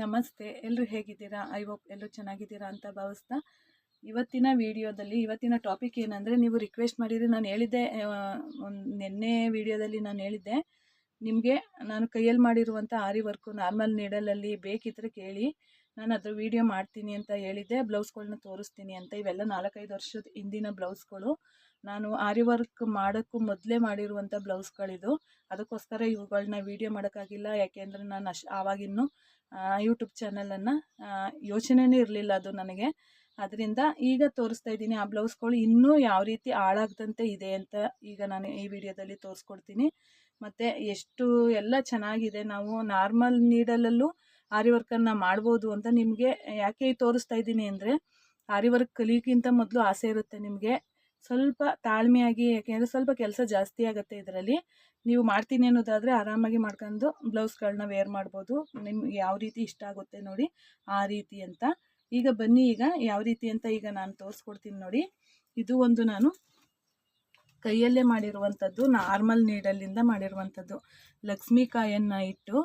ನಮಸ್ತೆ ಎಲ್ಲರೂ ಹೇಗಿದ್ದೀರಾ? ಐ ಹೋಪ್ ಎಲ್ಲರೂ ಚೆನ್ನಾಗಿದ್ದೀರಾ ಅಂತ ಭಾವಿಸ್ತಾ ಇವತ್ತಿನ ವಿಡಿಯೋದಲ್ಲಿ, ಇವತ್ತಿನ ಟಾಪಿಕ್ ಏನಂದರೆ ನೀವು ರಿಕ್ವೆಸ್ಟ್ ಮಾಡಿದರೆ ನಾನು ಹೇಳಿದ್ದೆ ಒಂದು ನಿನ್ನೆ ವಿಡಿಯೋದಲ್ಲಿ ನಾನು ಹೇಳಿದ್ದೆ, ನಿಮಗೆ ನಾನು ಕೈಯಲ್ಲಿ ಮಾಡಿರುವಂಥ ಆರಿ ವರ್ಕು ನಾರ್ಮಲ್ ನೀಡಲಲ್ಲಿ ಬೇಕಿದ್ದರೆ ಕೇಳಿ, ನಾನು ಅದ್ರ ವಿಡಿಯೋ ಮಾಡ್ತೀನಿ ಅಂತ ಹೇಳಿದ್ದೆ ಬ್ಲೌಸ್ಗಳನ್ನ ತೋರಿಸ್ತೀನಿ ಅಂತ. ಇವೆಲ್ಲ ನಾಲ್ಕೈದು ವರ್ಷದ ಹಿಂದಿನ ಬ್ಲೌಸ್ಗಳು. ನಾನು ಆರಿ ವರ್ಕ್ ಮಾಡೋಕ್ಕೂ ಮೊದಲೇ ಮಾಡಿರುವಂಥ ಬ್ಲೌಸ್ಗಳಿದು. ಅದಕ್ಕೋಸ್ಕರ ಇವುಗಳನ್ನ ವೀಡಿಯೋ ಮಾಡೋಕ್ಕಾಗಿಲ್ಲ ಯಾಕೆಂದರೆ ನಾನು ಅಷ್ಟು ಆವಾಗಿನ್ನೂ ಯೂಟ್ಯೂಬ್ ಚಾನಲನ್ನು ಯೋಚನೆನೇ ಇರಲಿಲ್ಲ ಅದು ನನಗೆ. ಅದರಿಂದ ಈಗ ತೋರಿಸ್ತಾ ಇದ್ದೀನಿ, ಆ ಬ್ಲೌಸ್ಗಳು ಇನ್ನೂ ಯಾವ ರೀತಿ ಹಾಳಾಗ್ದಂತೆ ಇದೆ ಅಂತ ಈಗ ನಾನು ಈ ವಿಡಿಯೋದಲ್ಲಿ ತೋರಿಸ್ಕೊಡ್ತೀನಿ. ಮತ್ತು ಎಷ್ಟು ಎಲ್ಲ ಚೆನ್ನಾಗಿದೆ, ನಾವು ನಾರ್ಮಲ್ ನೀಡಲಲ್ಲೂ ಆರಿ ವರ್ಕನ್ನು ಮಾಡ್ಬೋದು ಅಂತ ನಿಮಗೆ ಯಾಕೆ ತೋರಿಸ್ತಾ ಇದ್ದೀನಿ ಅಂದರೆ ಆರಿ ವರ್ಕ್ ಕಲಿಯೋಕ್ಕಿಂತ ಮೊದಲು ಆಸೆ ಇರುತ್ತೆ ನಿಮಗೆ. ಸ್ವಲ್ಪ ತಾಳ್ಮೆಯಾಗಿ, ಯಾಕೆಂದರೆ ಸ್ವಲ್ಪ ಕೆಲಸ ಜಾಸ್ತಿ ಆಗುತ್ತೆ ಇದರಲ್ಲಿ. ನೀವು ಮಾಡ್ತೀನಿ ಅನ್ನೋದಾದರೆ ಆರಾಮಾಗಿ ಮಾಡ್ಕೊಂಡು ಬ್ಲೌಸ್ಗಳನ್ನ ವೇರ್ ಮಾಡ್ಬೋದು. ನಿಮ್ಗೆ ಯಾವ ರೀತಿ ಇಷ್ಟ ಆಗುತ್ತೆ ನೋಡಿ, ಆ ರೀತಿ ಅಂತ. ಈಗ ಬನ್ನಿ ಈಗ, ಯಾವ ರೀತಿ ಅಂತ ಈಗ ನಾನು ತೋರಿಸ್ಕೊಡ್ತೀನಿ ನೋಡಿ. ಇದು ಒಂದು ನಾನು ಕೈಯಲ್ಲೇ ಮಾಡಿರುವಂಥದ್ದು, ನಾರ್ಮಲ್ ನೀಡಲ್ಲಿಂದ ಮಾಡಿರುವಂಥದ್ದು. ಲಕ್ಷ್ಮೀಕಾಯನ್ನು ಇಟ್ಟು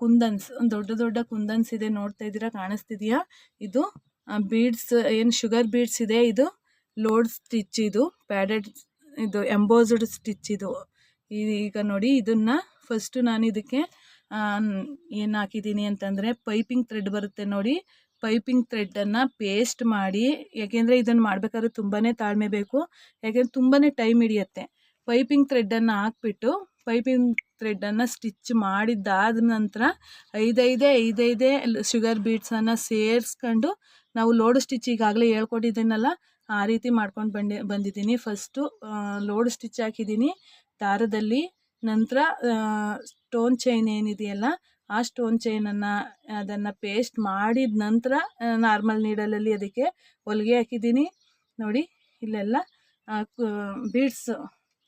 ಕುಂದನ್ಸ್, ದೊಡ್ಡ ದೊಡ್ಡ ಕುಂದನ್ಸ್ ಇದೆ ನೋಡ್ತಾ ಇದ್ದೀರಾ, ಕಾಣಿಸ್ತಿದೆಯಾ? ಇದು ಬೀಡ್ಸ್, ಏನು ಶುಗರ್ ಬೀಡ್ಸ್ ಇದೆ ಇದು? ಲೋಡ್ ಸ್ಟಿಚ್ ಇದು, ಪ್ಯಾಡೆಡ್ ಇದು, ಎಂಬೋಸ್ಡ್ ಸ್ಟಿಚ್ ಇದು. ಈಗ ನೋಡಿ ಇದನ್ನು ಫಸ್ಟು ನಾನು ಇದಕ್ಕೆ ಏನು ಹಾಕಿದ್ದೀನಿ ಅಂತಂದರೆ ಪೈಪಿಂಗ್ ಥ್ರೆಡ್ ಬರುತ್ತೆ ನೋಡಿ. ಪೈಪಿಂಗ್ ಥ್ರೆಡ್ಡನ್ನು ಪೇಸ್ಟ್ ಮಾಡಿ, ಯಾಕೆಂದರೆ ಇದನ್ನು ಮಾಡಬೇಕಾದ್ರೆ ತುಂಬಾ ತಾಳ್ಮೆ ಬೇಕು. ಯಾಕೆಂದ್ರೆ ತುಂಬಾ ಟೈಮ್ ಹಿಡಿಯುತ್ತೆ. ಪೈಪಿಂಗ್ ಥ್ರೆಡ್ಡನ್ನು ಹಾಕ್ಬಿಟ್ಟು ಪೈಪಿಂಗ್ ಥ್ರೆಡ್ಡನ್ನು ಸ್ಟಿಚ್ ಮಾಡಿದ್ದಾದ ನಂತರ ಐದೈದೇ ಐದೈದೇ ಶುಗರ್ ಬೀಡ್ಸನ್ನು ಸೇರಿಸ್ಕೊಂಡು ನಾವು ಲೋಡ್ ಸ್ಟಿಚ್ ಈಗಾಗಲೇ ಹೇಳ್ಕೊಟ್ಟಿದ್ದೀನಲ್ಲ ಆ ರೀತಿ ಮಾಡ್ಕೊಂಡು ಬಂದೆ, ಬಂದಿದ್ದೀನಿ. ಫಸ್ಟು ಲೋಡ್ ಸ್ಟಿಚ್ ಹಾಕಿದ್ದೀನಿ. ದಾರದಲ್ಲಿ ನಂತರ ಸ್ಟೋನ್ ಚೈನ್ ಏನಿದೆಯಲ್ಲ, ಆ ಸ್ಟೋನ್ ಚೈನನ್ನು ಅದನ್ನು ಪೇಸ್ಟ್ ಮಾಡಿದ ನಂತರ ನಾರ್ಮಲ್ ನೀಡಲಲ್ಲಿ ಅದಕ್ಕೆ ಹೊಲಿಗೆ ಹಾಕಿದ್ದೀನಿ. ನೋಡಿ, ಇಲ್ಲೆಲ್ಲ ಬೀಡ್ಸ್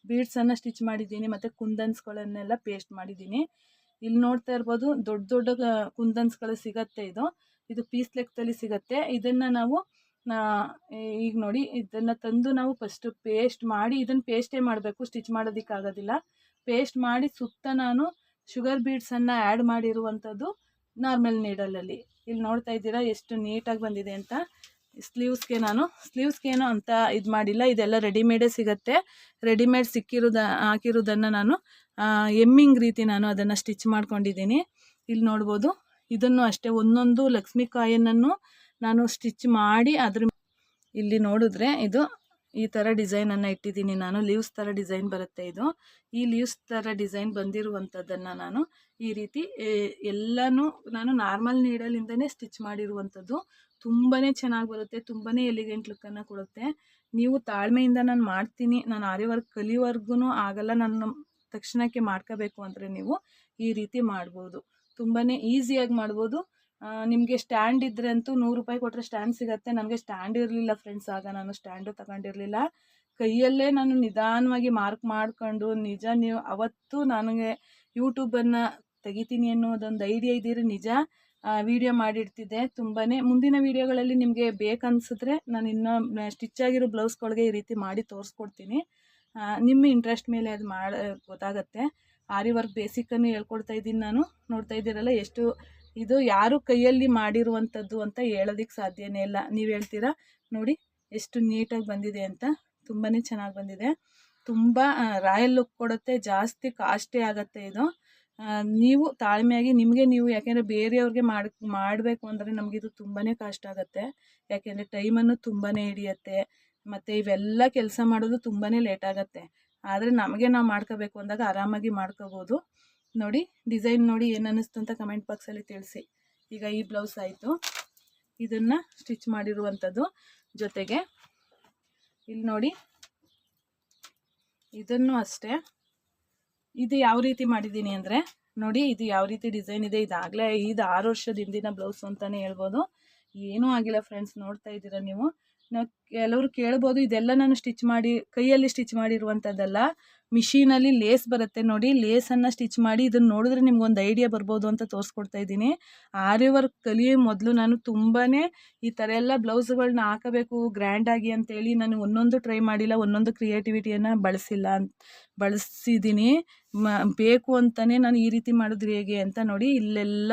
ಬೀಡ್ಸನ್ನು ಸ್ಟಿಚ್ ಮಾಡಿದ್ದೀನಿ, ಮತ್ತು ಕುಂದನ್ಸ್ಗಳನ್ನೆಲ್ಲ ಪೇಸ್ಟ್ ಮಾಡಿದ್ದೀನಿ. ಇಲ್ಲಿ ನೋಡ್ತಾ ಇರ್ಬೋದು, ದೊಡ್ಡ ದೊಡ್ಡ ಕುಂದನ್ಸ್ಗಳು ಸಿಗತ್ತೆ ಇದು. ಇದು ಪೀಸ್ ಲೆಕ್ಕದಲ್ಲಿ ಸಿಗತ್ತೆ. ಇದನ್ನು ನಾವು ಈಗ ನೋಡಿ, ಇದನ್ನು ತಂದು ನಾವು ಫಸ್ಟು ಪೇಸ್ಟ್ ಮಾಡಿ, ಇದನ್ನು ಪೇಸ್ಟೇ ಮಾಡಬೇಕು ಸ್ಟಿಚ್ ಮಾಡೋದಕ್ಕಾಗೋದಿಲ್ಲ ಪೇಸ್ಟ್ ಮಾಡಿ ಸುತ್ತ ನಾನು ಶುಗರ್ ಬೀಡ್ಸನ್ನು ಆ್ಯಡ್ ಮಾಡಿರುವಂಥದ್ದು ನಾರ್ಮಲ್ ನೀಡಲಲ್ಲಿ ಇಲ್ಲಿ ನೋಡ್ತಾ ಇದ್ದೀರಾ, ಎಷ್ಟು ನೀಟಾಗಿ ಬಂದಿದೆ ಅಂತ. ಸ್ಲೀವ್ಸ್ಗೆ ನಾನು ಸ್ಲೀವ್ಸ್ಗೇನು ಅಂತ ಇದು ಮಾಡಿಲ್ಲ. ಇದೆಲ್ಲ ರೆಡಿಮೇಡೇ ಸಿಗುತ್ತೆ. ರೆಡಿಮೇಡ್ ಸಿಕ್ಕಿರೋದ, ಹಾಕಿರೋದನ್ನು ನಾನು ಎಮ್ಮಿಂಗ್ ರೀತಿ ನಾನು ಅದನ್ನು ಸ್ಟಿಚ್ ಮಾಡ್ಕೊಂಡಿದ್ದೀನಿ. ಇಲ್ಲಿ ನೋಡ್ಬೋದು, ಇದನ್ನು ಅಷ್ಟೇ ಒಂದೊಂದು ಲಕ್ಷ್ಮಿ ಕಾಯಿನನ್ನು ನಾನು ಸ್ಟಿಚ್ ಮಾಡಿ ಅದ್ರ ಇಲ್ಲಿ ನೋಡಿದ್ರೆ ಇದು ಈ ಥರ ಡಿಸೈನನ್ನು ಇಟ್ಟಿದ್ದೀನಿ ನಾನು. ಲೀವ್ಸ್ ಥರ ಡಿಸೈನ್ ಬರುತ್ತೆ ಇದು. ಈ ಲೀವ್ಸ್ ಥರ ಡಿಸೈನ್ ಬಂದಿರುವಂಥದ್ದನ್ನು ನಾನು ಈ ರೀತಿ ಎಲ್ಲನೂ ನಾನು ನಾರ್ಮಲ್ ನೀಡಲಿಂದನೇ ಸ್ಟಿಚ್ ಮಾಡಿರುವಂಥದ್ದು ತುಂಬಾ ಚೆನ್ನಾಗಿ ಬರುತ್ತೆ ತುಂಬಾ ಎಲಿಗೆಂಟ್ ಲುಕ್ಕನ್ನು ಕೊಡುತ್ತೆ. ನೀವು ತಾಳ್ಮೆಯಿಂದ ನಾನು ಮಾಡ್ತೀನಿ. ನಾನು ಆರಿ ವರ್ಕ್ ಆಗಲ್ಲ. ನಾನು ತಕ್ಷಣಕ್ಕೆ ಮಾಡ್ಕೋಬೇಕು ಅಂದರೆ ನೀವು ಈ ರೀತಿ ಮಾಡ್ಬೋದು. ತುಂಬಾ ಈಸಿಯಾಗಿ ಮಾಡ್ಬೋದು. ನಿಮಗೆ ಸ್ಟ್ಯಾಂಡ್ ಇದ್ದರೆ ಅಂತೂ ನೂರು ರೂಪಾಯಿ ಕೊಟ್ಟರೆ ಸ್ಟ್ಯಾಂಡ್ ಸಿಗುತ್ತೆ. ನನಗೆ ಸ್ಟ್ಯಾಂಡ್ ಇರಲಿಲ್ಲ ಫ್ರೆಂಡ್ಸ್ ಆಗ. ನಾನು ಸ್ಟ್ಯಾಂಡು ತಗೊಂಡಿರಲಿಲ್ಲ. ಕೈಯಲ್ಲೇ ನಾನು ನಿಧಾನವಾಗಿ ಮಾರ್ಕ್ ಮಾಡ್ಕೊಂಡು, ನಿಜ ನೀವು ಅವತ್ತು ನನಗೆ ಯೂಟ್ಯೂಬನ್ನು ತೆಗಿತೀನಿ ಅನ್ನೋದೊಂದು ಐಡಿಯಾ ಇದ್ದೀರಿ, ನಿಜ ವಿಡಿಯೋ ಮಾಡಿಡ್ತಿದ್ದೆ. ತುಂಬಾ ಮುಂದಿನ ವೀಡಿಯೋಗಳಲ್ಲಿ ನಿಮಗೆ ಬೇಕನ್ಸಿದ್ರೆ ನಾನು ಇನ್ನೂ ಸ್ಟಿಚ್ ಆಗಿರೋ ಬ್ಲೌಸ್ಗಳಿಗೆ ಈ ರೀತಿ ಮಾಡಿ ತೋರಿಸ್ಕೊಡ್ತೀನಿ. ನಿಮ್ಮ ಇಂಟ್ರೆಸ್ಟ್ ಮೇಲೆ ಅದು ಮಾಡ, ಗೊತ್ತಾಗತ್ತೆ. ಆರಿ ವರ್ಕ್ ಬೇಸಿಕ್ಕನ್ನು ಹೇಳ್ಕೊಡ್ತಾ ಇದ್ದೀನಿ ನಾನು. ನೋಡ್ತಾ ಇದ್ದೀರಲ್ಲ ಎಷ್ಟು ಇದು ಯಾರು ಕೈಯಲ್ಲಿ ಮಾಡಿರುವಂಥದ್ದು ಅಂತ ಹೇಳೋದಕ್ಕೆ ಸಾಧ್ಯನೇ ಇಲ್ಲ. ನೀವು ಹೇಳ್ತೀರಾ? ನೋಡಿ, ಎಷ್ಟು ನೀಟಾಗಿ ಬಂದಿದೆ ಅಂತ. ತುಂಬಾ ಚೆನ್ನಾಗಿ ಬಂದಿದೆ. ತುಂಬ ರಾಯಲ್ ಲುಕ್ ಕೊಡುತ್ತೆ. ಜಾಸ್ತಿ ಕಾಸ್ಟ್ಲಿ ಆಗುತ್ತೆ ಇದು. ನೀವು ತಾಳ್ಮೆಯಾಗಿ, ನಿಮಗೆ ನೀವು ಯಾಕೆಂದರೆ ಬೇರೆಯವ್ರಿಗೆ ಮಾಡಿ, ಮಾಡಬೇಕು ಅಂದರೆ ನಮಗಿದು ತುಂಬಾ ಕಾಸ್ಟ್ ಆಗುತ್ತೆ. ಯಾಕೆಂದರೆ ಟೈಮನ್ನು ತುಂಬಾ ಹಿಡಿಯುತ್ತೆ. ಮತ್ತು ಇವೆಲ್ಲ ಕೆಲಸ ಮಾಡೋದು ತುಂಬಾ ಲೇಟ್ ಆಗುತ್ತೆ. ಆದರೆ ನಮಗೆ ನಾವು ಮಾಡ್ಕೋಬೇಕು ಅಂದಾಗ ಆರಾಮಾಗಿ ಮಾಡ್ಕೋಬೋದು. ನೋಡಿ ಡಿಸೈನ್ ನೋಡಿ ಏನು ಅನ್ನಿಸ್ತು ಅಂತ ಕಮೆಂಟ್ ಬಾಕ್ಸಲ್ಲಿ ತಿಳಿಸಿ. ಈಗ ಈ ಬ್ಲೌಸ್ ಆಯಿತು. ಇದನ್ನು ಸ್ಟಿಚ್ ಮಾಡಿರುವಂಥದ್ದು ಜೊತೆಗೆ ಇಲ್ಲಿ ನೋಡಿ, ಇದನ್ನು ಅಷ್ಟೇ. ಇದು ಯಾವ ರೀತಿ ಮಾಡಿದ್ದೀನಿ ಅಂದರೆ, ನೋಡಿ, ಇದು ಯಾವ ರೀತಿ ಡಿಸೈನ್ ಇದೆ, ಇದಾಗಲೇ ಇದು ಆರು ವರ್ಷದ ಹಿಂದಿನ ಬ್ಲೌಸ್ ಅಂತಲೇ ಹೇಳ್ಬೋದು. ಏನೂ ಆಗಿಲ್ಲ ಫ್ರೆಂಡ್ಸ್ ನೋಡ್ತಾ ಇದ್ದೀರಾ ನೀವು? ನಾವು ಕೆಲವರು ಕೇಳ್ಬೋದು, ಇದೆಲ್ಲ ನಾನು ಸ್ಟಿಚ್ ಮಾಡಿ, ಕೈಯಲ್ಲಿ ಸ್ಟಿಚ್ ಮಾಡಿರುವಂಥದ್ದಲ್ಲ ಮಿಷಿನಲ್ಲಿ ಲೇಸ್ ಬರುತ್ತೆ ನೋಡಿ, ಲೇಸನ್ನು ಸ್ಟಿಚ್ ಮಾಡಿ ಇದನ್ನು ನೋಡಿದ್ರೆ ನಿಮ್ಗೊಂದು ಐಡಿಯಾ ಬರ್ಬೋದು ಅಂತ ತೋರಿಸ್ಕೊಡ್ತಾ ಇದ್ದೀನಿ. ಆರಿ ವರ್ಕ್ ಕಲಿಯೋ ಮೊದಲು ನಾನು ತುಂಬಾ ಈ ಥರ ಎಲ್ಲ ಬ್ಲೌಸ್ಗಳನ್ನ ಹಾಕಬೇಕು ಗ್ರ್ಯಾಂಡಾಗಿ ಅಂತೇಳಿ ನಾನು ಒಂದೊಂದು ಟ್ರೈ ಮಾಡಿಲ್ಲ, ಒಂದೊಂದು ಕ್ರಿಯೇಟಿವಿಟಿಯನ್ನು ಬಳಸಿಲ್ಲ ಅಂತ, ಬಳಸಿದ್ದೀನಿ. ಮ, ಬೇಕು ಅಂತಲೇ ನಾನು ಈ ರೀತಿ ಮಾಡಿದ್ರಿ ಹೇಗೆ ಅಂತ ನೋಡಿ, ಇಲ್ಲೆಲ್ಲ,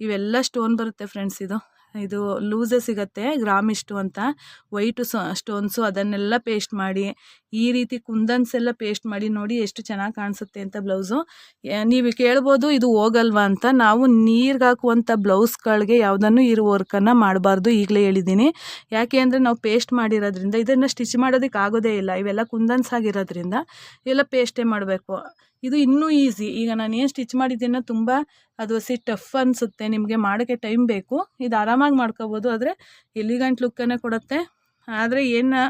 ಇವೆಲ್ಲ ಸ್ಟೋನ್ ಬರುತ್ತೆ ಫ್ರೆಂಡ್ಸ್ ಇದು. ಇದು ಲೂಸೇ ಸಿಗುತ್ತೆ, ಗ್ರಾಮ್ ಇಷ್ಟು ಅಂತ. ವೈಟು ಸ್ಟೋನ್ಸು ಅದನ್ನೆಲ್ಲ ಪೇಸ್ಟ್ ಮಾಡಿ, ಈ ರೀತಿ ಕುಂದನ್ಸ್ ಎಲ್ಲ ಪೇಸ್ಟ್ ಮಾಡಿ ನೋಡಿ ಎಷ್ಟು ಚೆನ್ನಾಗಿ ಕಾಣಿಸುತ್ತೆ ಅಂತ ಬ್ಲೌಸು. ನೀವು ಕೇಳ್ಬೋದು ಇದು ಹೋಗಲ್ವಾ ಅಂತ. ನಾವು ನೀರಿಗೆ ಹಾಕುವಂಥ ಬ್ಲೌಸ್ಗಳಿಗೆ ಯಾವುದನ್ನು ಇರೋ ವರ್ಕನ್ನು ಮಾಡಬಾರ್ದು ಈಗಲೇ ಹೇಳಿದ್ದೀನಿ. ಯಾಕೆ ಅಂದರೆ ನಾವು ಪೇಸ್ಟ್ ಮಾಡಿರೋದ್ರಿಂದ ಇದನ್ನು ಸ್ಟಿಚ್ ಮಾಡೋದಕ್ಕೆ ಆಗೋದೇ ಇಲ್ಲ. ಇವೆಲ್ಲ ಕುಂದನ್ಸ್ ಆಗಿರೋದ್ರಿಂದ ಎಲ್ಲ ಪೇಸ್ಟೇ ಮಾಡಬೇಕು. ಇದು ಇನ್ನೂ ಈಸಿ. ಈಗ ನಾನು ಏನು ಸ್ಟಿಚ್ ಮಾಡಿದ್ದೀನೋ ತುಂಬ ಅದು ಸಿ ಟಫ್ ಅನಿಸುತ್ತೆ. ನಿಮಗೆ ಮಾಡೋಕ್ಕೆ ಟೈಮ್ ಬೇಕು. ಇದು ಆರಾಮಾಗಿ ಮಾಡ್ಕೋಬೋದು. ಆದರೆ ಎಲಿಗಂಟ್ ಲುಕ್ಕನ್ನು ಕೊಡುತ್ತೆ. ಆದರೆ ಏನು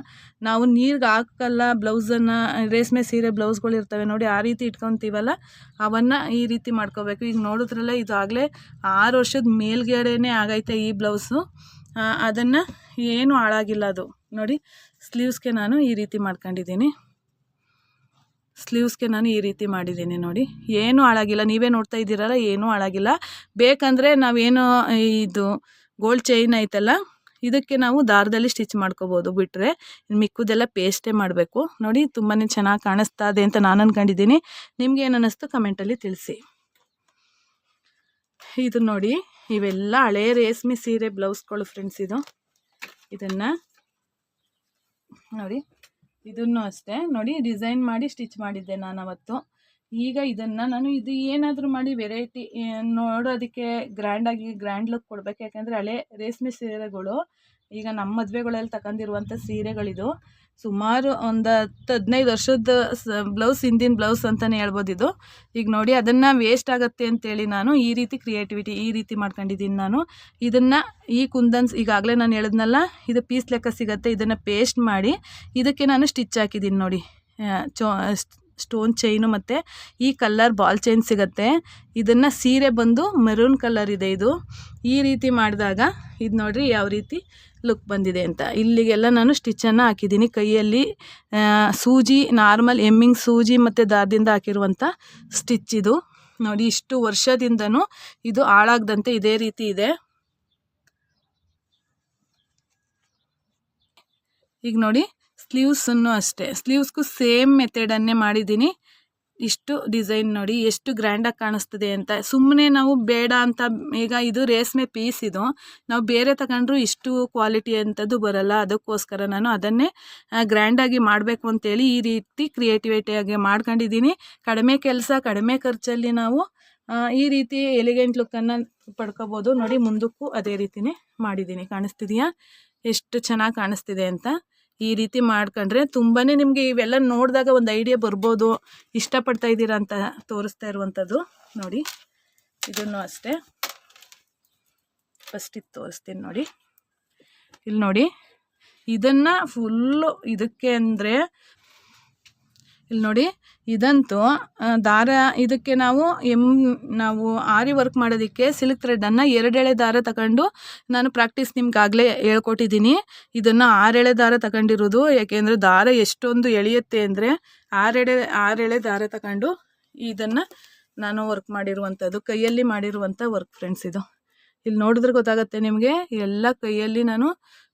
ನಾವು ನೀರಿಗೆ ಹಾಕಲ್ಲ ಬ್ಲೌಸನ್ನು ರೇಷ್ಮೆ ಸೀರೆ ಬ್ಲೌಸ್ಗಳು ಇರ್ತವೆ ನೋಡಿ, ಆ ರೀತಿ ಇಟ್ಕೊತೀವಲ್ಲ, ಅವನ್ನು ಈ ರೀತಿ ಮಾಡ್ಕೋಬೇಕು. ಈಗ ನೋಡಿದ್ರಲ್ಲ, ಇದು ಆಗಲೇ ಆರು ವರ್ಷದ ಮೇಲ್ಗಡೆನೇ ಆಗೈತೆ ಈ ಬ್ಲೌಸು ಅದನ್ನು ಏನು ಹಾಳಾಗಿಲ್ಲ ಅದು. ನೋಡಿ ಸ್ಲೀವ್ಸ್ಗೆ ನಾನು ಈ ರೀತಿ ಮಾಡ್ಕೊಂಡಿದ್ದೀನಿ. ಸ್ಲೀವ್ಸ್ಗೆ ನಾನು ಈ ರೀತಿ ಮಾಡಿದ್ದೀನಿ ನೋಡಿ. ಏನೂ ಹಾಳಾಗಿಲ್ಲ. ನೀವೇ ನೋಡ್ತಾ ಇದ್ದೀರಲ್ಲ, ಏನೂ ಹಾಳಾಗಿಲ್ಲ. ಬೇಕಂದರೆ ನಾವೇನು ಇದು ಗೋಲ್ಡ್ ಚೈನ್ ಐತಲ್ಲ, ಇದಕ್ಕೆ ನಾವು ದಾರದಲ್ಲಿ ಸ್ಟಿಚ್ ಮಾಡ್ಕೋಬೋದು ಬಿಟ್ಟರೆ ಮಿಕ್ಕುದೆಲ್ಲ ಪೇಸ್ಟೇ ಮಾಡಬೇಕು. ನೋಡಿ ತುಂಬಾ ಚೆನ್ನಾಗಿ ಕಾಣಿಸ್ತಾ ಇದೆ ಅಂತ ನಾನು ಅಂದ್ಕೊಂಡಿದ್ದೀನಿ ನಿಮ್ಗೆ ಏನು ಅನ್ನಿಸ್ತು ಕಮೆಂಟಲ್ಲಿ ತಿಳಿಸಿ. ಇದು ನೋಡಿ, ಇವೆಲ್ಲ ಹಳೇ ರೇಷ್ಮೆ ಸೀರೆ ಬ್ಲೌಸ್ಗಳು ಫ್ರೆಂಡ್ಸ್ ಇದು. ಇದನ್ನು ನೋಡಿ ಇದನ್ನು ಅಷ್ಟೇ. ನೋಡಿ, ಡಿಸೈನ್ ಮಾಡಿ ಸ್ಟಿಚ್ ಮಾಡಿದ್ದೆ ನಾನು ಅವತ್ತು ಈಗ ಇದನ್ನು ನಾನು ಇದು ಏನಾದರೂ ಮಾಡಿ ವೆರೈಟಿ ನೋಡೋದಕ್ಕೆ ಗ್ರ್ಯಾಂಡಾಗಿ ಗ್ರ್ಯಾಂಡ್ ಲುಕ್ ಕೊಡಬೇಕು. ಯಾಕೆಂದರೆ ಹಳೆ ರೇಷ್ಮೆ ಸೀರೆಗಳು, ಈಗ ನಮ್ಮ ಮದುವೆಗಳಲ್ಲಿ ತಗೊಂಡಿರುವಂಥ ಸೀರೆಗಳಿದು. ಸುಮಾರು ಒಂದು ಹತ್ತು ಹದಿನೈದು ವರ್ಷದ ಬ್ಲೌಸ್, ಹಿಂದಿನ ಬ್ಲೌಸ್ ಅಂತಲೇ ಹೇಳ್ಬೋದು ಇದು. ಈಗ ನೋಡಿ ಅದನ್ನು ವೇಸ್ಟ್ ಆಗುತ್ತೆ ಅಂತೇಳಿ ನಾನು ಈ ರೀತಿ ಕ್ರಿಯೇಟಿವಿಟಿ ಈ ರೀತಿ ಮಾಡ್ಕೊಂಡಿದ್ದೀನಿ ನಾನು. ಇದನ್ನು ಈ ಕುಂದನ್ಸ್ ಈಗಾಗಲೇ ನಾನು ಹೇಳಿದ್ನಲ್ಲ, ಇದು ಪೀಸ್ ಲೆಕ್ಕ ಸಿಗುತ್ತೆ, ಇದನ್ನು ಪೇಸ್ಟ್ ಮಾಡಿ ಇದಕ್ಕೆ ನಾನು ಸ್ಟಿಚ್ ಹಾಕಿದ್ದೀನಿ ನೋಡಿ. ಚೋ ಸ್ಟೋನ್ ಚೈನು ಮತ್ತು ಈ ಕಲ್ಲರ್ ಬಾಲ್ ಚೈನ್ ಸಿಗುತ್ತೆ. ಇದನ್ನು ಸೀರೆ ಬಂದು ಮೆರೂನ್ ಕಲರ್ ಇದೆ ಇದು. ಈ ರೀತಿ ಮಾಡಿದಾಗ ಇದು ನೋಡಿರಿ ಯಾವ ರೀತಿ ಲುಕ್ ಬಂದಿದೆ ಅಂತ. ಇಲ್ಲಿಗೆಲ್ಲ ನಾನು ಸ್ಟಿಚ್ಚನ್ನು ಹಾಕಿದ್ದೀನಿ. ಕೈಯಲ್ಲಿ ಸೂಜಿ ನಾರ್ಮಲ್ ಎಮ್ಮಿಂಗ್ ಸೂಜಿ ಮತ್ತು ದಾರದಿಂದ ಹಾಕಿರುವಂಥ ಸ್ಟಿಚ್ ಇದು. ನೋಡಿ, ಇಷ್ಟು ವರ್ಷದಿಂದನೂ ಇದು ಹಾಳಾಗದಂತೆ ಇದೇ ರೀತಿ ಇದೆ. ಈಗ ನೋಡಿ ಸ್ಲೀವ್ಸನ್ನು ಅಷ್ಟೇ. ಸ್ಲೀವ್ಸ್ಗೂ ಸೇಮ್ ಮೆಥಡನ್ನೇ ಮಾಡಿದ್ದೀನಿ. ಇಷ್ಟು ಡಿಸೈನ್ ನೋಡಿ, ಎಷ್ಟು ಗ್ರ್ಯಾಂಡಾಗಿ ಕಾಣಿಸ್ತದೆ ಅಂತ. ಸುಮ್ಮನೆ ನಾವು ಬೇಡ ಅಂತ ಈಗ ಇದು ರೇಸ್ಮೆ ಪೀಸ್ ಇದು. ನಾವು ಬೇರೆ ತಗೊಂಡ್ರು ಇಷ್ಟು ಕ್ವಾಲಿಟಿ ಅಂಥದ್ದು ಬರಲ್ಲ. ಅದಕ್ಕೋಸ್ಕರ ನಾನು ಅದನ್ನೇ ಗ್ರ್ಯಾಂಡಾಗಿ ಮಾಡಬೇಕು ಅಂತೇಳಿ ಈ ರೀತಿ ಕ್ರಿಯೇಟಿವಿಟಿಯಾಗಿ ಮಾಡ್ಕೊಂಡಿದ್ದೀನಿ. ಕಡಿಮೆ ಕೆಲಸ, ಕಡಿಮೆ ಖರ್ಚಲ್ಲಿ ನಾವು ಈ ರೀತಿ ಎಲಿಗೆಂಟ್ ಲುಕ್ಕನ್ನು ಪಡ್ಕೋಬೋದು. ನೋಡಿ, ಮುಂದಕ್ಕೂ ಅದೇ ರೀತಿನೇ ಮಾಡಿದ್ದೀನಿ. ಕಾಣಿಸ್ತಿದೆಯಾ? ಎಷ್ಟು ಚೆನ್ನಾಗಿ ಕಾಣಿಸ್ತಿದೆ ಅಂತ. ಈ ರೀತಿ ಮಾಡ್ಕೊಂಡ್ರೆ ತುಂಬಾ ನಿಮಗೆ ಇವೆಲ್ಲ ನೋಡಿದಾಗ ಒಂದು ಐಡಿಯಾ ಬರ್ಬೋದು. ಇಷ್ಟಪಡ್ತಾ ಇದ್ದೀರಾ ಅಂತ ತೋರಿಸ್ತಾ ಇರುವಂಥದ್ದು ನೋಡಿ. ಇದನ್ನು ಅಷ್ಟೇ. ಫಸ್ಟ್ ಇದು ತೋರಿಸ್ತೀನಿ ನೋಡಿ. ಇಲ್ಲಿ ನೋಡಿ. ಇದನ್ನು ಫುಲ್ಲು ಇದಕ್ಕೆ ಅಂದರೆ ಇಲ್ಲಿ ನೋಡಿ, ಇದಂತೂ ದಾರ, ಇದಕ್ಕೆ ನಾವು ಎಂ ನಾವು ಆರಿ ವರ್ಕ್ ಮಾಡೋದಕ್ಕೆ ಸಿಲ್ಕ್ ಥ್ರೆಡನ್ನು ಎರಡೆಳೆ ದಾರ ತಗೊಂಡು ನಾನು ಪ್ರಾಕ್ಟೀಸ್ ನಿಮ್ಗಾಗಲೇ ಹೇಳ್ಕೊಟ್ಟಿದ್ದೀನಿ. ಇದನ್ನು ಆರೆಳೆ ದಾರ ತಗೊಂಡಿರೋದು, ಯಾಕೆಂದರೆ ದಾರ ಎಷ್ಟೊಂದು ಎಳೆಯುತ್ತೆ ಅಂದರೆ ಆರೆಳೆ ಆರೆಳೆ ದಾರ ತಗೊಂಡು ಇದನ್ನು ನಾನು ವರ್ಕ್ ಮಾಡಿರುವಂಥದ್ದು, ಕೈಯಲ್ಲಿ ಮಾಡಿರುವಂಥ ವರ್ಕ್ ಫ್ರೆಂಡ್ಸ್ ಇದು. ಇಲ್ಲಿ ನೋಡಿದ್ರೆ ಗೊತ್ತಾಗುತ್ತೆ ನಿಮಗೆ, ಎಲ್ಲ ಕೈಯಲ್ಲಿ ನಾನು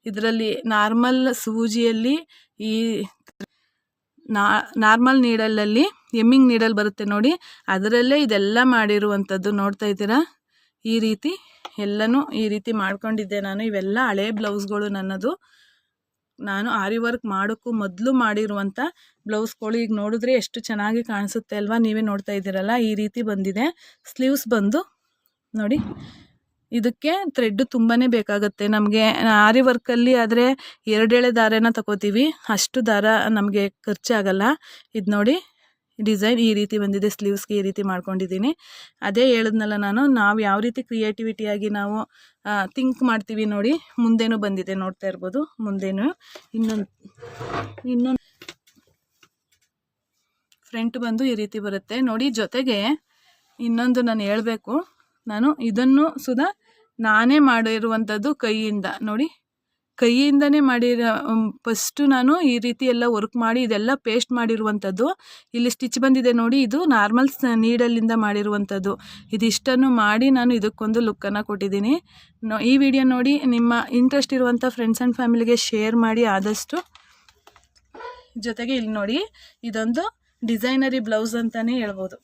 ಇದರಲ್ಲಿ ನಾರ್ಮಲ್ ಸೂಜಿಯಲ್ಲಿ ಈ ನಾರ್ಮಲ್ ನೀಡಲಲ್ಲಿ, ಎಮ್ಮಿಂಗ್ ನೀಡಲ್ ಬರುತ್ತೆ ನೋಡಿ. ಅದರಲ್ಲೇ ಇದೆಲ್ಲ ಮಾಡಿರುವಂಥದ್ದು ನೋಡ್ತಾ ಇದ್ದೀರಾ? ಈ ರೀತಿ ಎಲ್ಲನೂ ಈ ರೀತಿ ಮಾಡ್ಕೊಂಡಿದ್ದೆ ನಾನು. ಇವೆಲ್ಲ ಹಳೆ ಬ್ಲೌಸ್ಗಳು ನನ್ನದು. ನಾನು ಆರಿ ವರ್ಕ್ ಮಾಡೋಕ್ಕೂ ಮೊದಲು ಮಾಡಿರುವಂಥ ಬ್ಲೌಸ್ಗಳು ಈಗ ನೋಡಿದ್ರೆ ಎಷ್ಟು ಚೆನ್ನಾಗಿ ಕಾಣಿಸುತ್ತೆ ಅಲ್ವಾ? ನೀವೇ ನೋಡ್ತಾ ಇದ್ದೀರಲ್ಲ, ಈ ರೀತಿ ಬಂದಿದೆ. ಸ್ಲೀವ್ಸ್ ಬಂದು ನೋಡಿ. ಇದಕ್ಕೆ ಥ್ರೆಡ್ ತುಂಬಾ ಬೇಕಾಗುತ್ತೆ. ನಮಗೆ ಆರಿ ವರ್ಕಲ್ಲಿ ಆದರೆ ಎರಡೆಳೆ ದಾರನ ತಗೋತೀವಿ. ಅಷ್ಟು ದಾರ ನಮಗೆ ಖರ್ಚಾಗಲ್ಲ. ಇದು ನೋಡಿ ಡಿಸೈನ್ ಈ ರೀತಿ ಬಂದಿದೆ. ಸ್ಲೀವ್ಸ್ಗೆ ಈ ರೀತಿ ಮಾಡ್ಕೊಂಡಿದ್ದೀನಿ. ಅದೇ ಹೇಳಿದ್ನಲ್ಲ ನಾನು, ನಾವು ಯಾವ ರೀತಿ ಕ್ರಿಯೇಟಿವಿಟಿಯಾಗಿ ನಾವು ಥಿಂಕ್ ಮಾಡ್ತೀವಿ ನೋಡಿ, ಮುಂದೇನು ಬಂದಿದೆ ನೋಡ್ತಾ ಇರ್ಬೋದು. ಮುಂದೇನು, ಇನ್ನೊಂದು ಇನ್ನೊಂದು ಫ್ರಂಟ್ ಬಂದು ಈ ರೀತಿ ಬರುತ್ತೆ. ನೋಡಿ, ಜೊತೆಗೆ ಇನ್ನೊಂದು ನಾನು ಹೇಳಬೇಕು. ನಾನು ಇದನ್ನು ಸುಧಾ ನಾನೇ ಮಾಡಿರುವಂಥದ್ದು ಕೈಯಿಂದ. ನೋಡಿ, ಕೈಯಿಂದನೇ ಮಾಡಿರೋ ಫಸ್ಟು ನಾನು ಈ ರೀತಿ ಎಲ್ಲ ವರ್ಕ್ ಮಾಡಿ ಇದೆಲ್ಲ ಪೇಸ್ಟ್ ಮಾಡಿರುವಂಥದ್ದು. ಇಲ್ಲಿ ಸ್ಟಿಚ್ ಬಂದಿದೆ ನೋಡಿ, ಇದು ನಾರ್ಮಲ್ ನೀಡಲ್ಲಿಂದ ಮಾಡಿರುವಂಥದ್ದು. ಇದಿಷ್ಟನ್ನು ಮಾಡಿ ನಾನು ಇದಕ್ಕೊಂದು ಲುಕ್ಕನ್ನು ಕೊಟ್ಟಿದ್ದೀನಿ. ಈ ವಿಡಿಯೋ ನೋಡಿ ನಿಮ್ಮ ಇಂಟ್ರೆಸ್ಟ್ ಇರುವಂಥ ಫ್ರೆಂಡ್ಸ್ ಆ್ಯಂಡ್ ಫ್ಯಾಮಿಲಿಗೆ ಶೇರ್ ಮಾಡಿ ಆದಷ್ಟು. ಜೊತೆಗೆ ಇಲ್ಲಿ ನೋಡಿ, ಇದೊಂದು ಡಿಸೈನರಿ ಬ್ಲೌಸ್ ಅಂತಲೇ ಹೇಳ್ಬೋದು.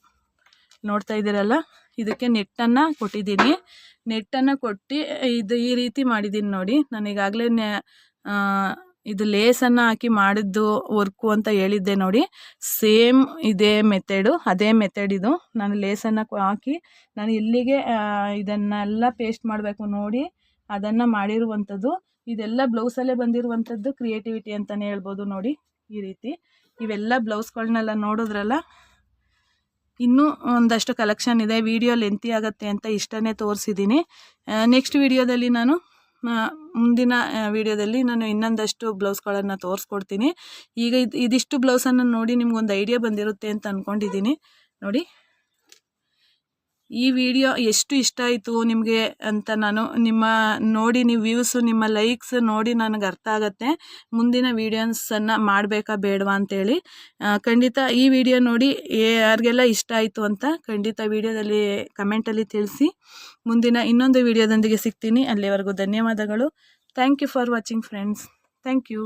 ನೋಡ್ತಾ ಇದ್ದೀರಲ್ಲ? ಇದಕ್ಕೆ ನೆಟ್ಟನ್ನು ಕೊಟ್ಟಿದ್ದೀನಿ. ನೆಟ್ಟನ್ನು ಕೊಟ್ಟು ಇದು ಈ ರೀತಿ ಮಾಡಿದ್ದೀನಿ ನೋಡಿ. ನಾನು ಈಗಾಗಲೇ ಇದು ಲೇಸನ್ನು ಹಾಕಿ ಮಾಡಿದ್ದು ವರ್ಕು ಅಂತ ಹೇಳಿದ್ದೆ ನೋಡಿ. ಸೇಮ್ ಇದೇ ಮೆಥಡು, ಅದೇ ಮೆಥಡ್ ಇದು. ನಾನು ಲೇಸನ್ನು ಹಾಕಿ ನಾನು ಇಲ್ಲಿಗೆ ಇದನ್ನೆಲ್ಲ ಪೇಸ್ಟ್ ಮಾಡಬೇಕು ನೋಡಿ. ಅದನ್ನು ಮಾಡಿರುವಂಥದ್ದು, ಇದೆಲ್ಲ ಬ್ಲೌಸಲ್ಲೇ ಬಂದಿರುವಂಥದ್ದು ಕ್ರಿಯೇಟಿವಿಟಿ ಅಂತಲೇ ಹೇಳ್ಬೋದು ನೋಡಿ ಈ ರೀತಿ. ಇವೆಲ್ಲ ಬ್ಲೌಸ್ಗಳನ್ನೆಲ್ಲ ನೋಡಿದ್ರಲ್ಲ? ಇನ್ನೂ ಒಂದಷ್ಟು ಕಲೆಕ್ಷನ್ ಇದೆ. ವಿಡಿಯೋ ಲೆಂತಿ ಆಗುತ್ತೆ ಅಂತ ಇಷ್ಟನೇ ತೋರಿಸಿದ್ದೀನಿ ನೆಕ್ಸ್ಟ್ ವಿಡಿಯೋದಲ್ಲಿ ನಾನು ಮುಂದಿನ ವಿಡಿಯೋದಲ್ಲಿ ನಾನು ಇನ್ನೊಂದಷ್ಟು ಬ್ಲೌಸ್ಗಳನ್ನು ತೋರಿಸ್ಕೊಡ್ತೀನಿ. ಈಗ ಇದು, ಇದಿಷ್ಟು ಬ್ಲೌಸನ್ನು ನೋಡಿ ನಿಮ್ಗೊಂದು ಐಡಿಯಾ ಬಂದಿರುತ್ತೆ ಅಂತ ಅಂದ್ಕೊಂಡಿದ್ದೀನಿ ನೋಡಿ. ಈ ವಿಡಿಯೋ ಎಷ್ಟು ಇಷ್ಟ ಆಯಿತು ನಿಮಗೆ ಅಂತ ನಾನು ನಿಮ್ಮ ನೋಡಿ ನೀವು ವ್ಯೂಸು ನಿಮ್ಮ ಲೈಕ್ಸ್ ನೋಡಿ ನನಗೆ ಅರ್ಥ ಆಗುತ್ತೆ. ಮುಂದಿನ ವೀಡಿಯೋಸನ್ನು ಮಾಡಬೇಕಾ ಬೇಡವಾ ಅಂತೇಳಿ. ಖಂಡಿತ ಈ ವಿಡಿಯೋ ನೋಡಿ ಯಾರಿಗೆಲ್ಲ ಇಷ್ಟ ಆಯಿತು ಅಂತ ಖಂಡಿತ ವಿಡಿಯೋದಲ್ಲಿ ಕಮೆಂಟಲ್ಲಿ ತಿಳಿಸಿ. ಮುಂದಿನ ಇನ್ನೊಂದು ವಿಡಿಯೋದೊಂದಿಗೆ ಸಿಗ್ತೀನಿ. ಅಲ್ಲಿವರೆಗೂ ಧನ್ಯವಾದಗಳು. Thank you for watching friends thank you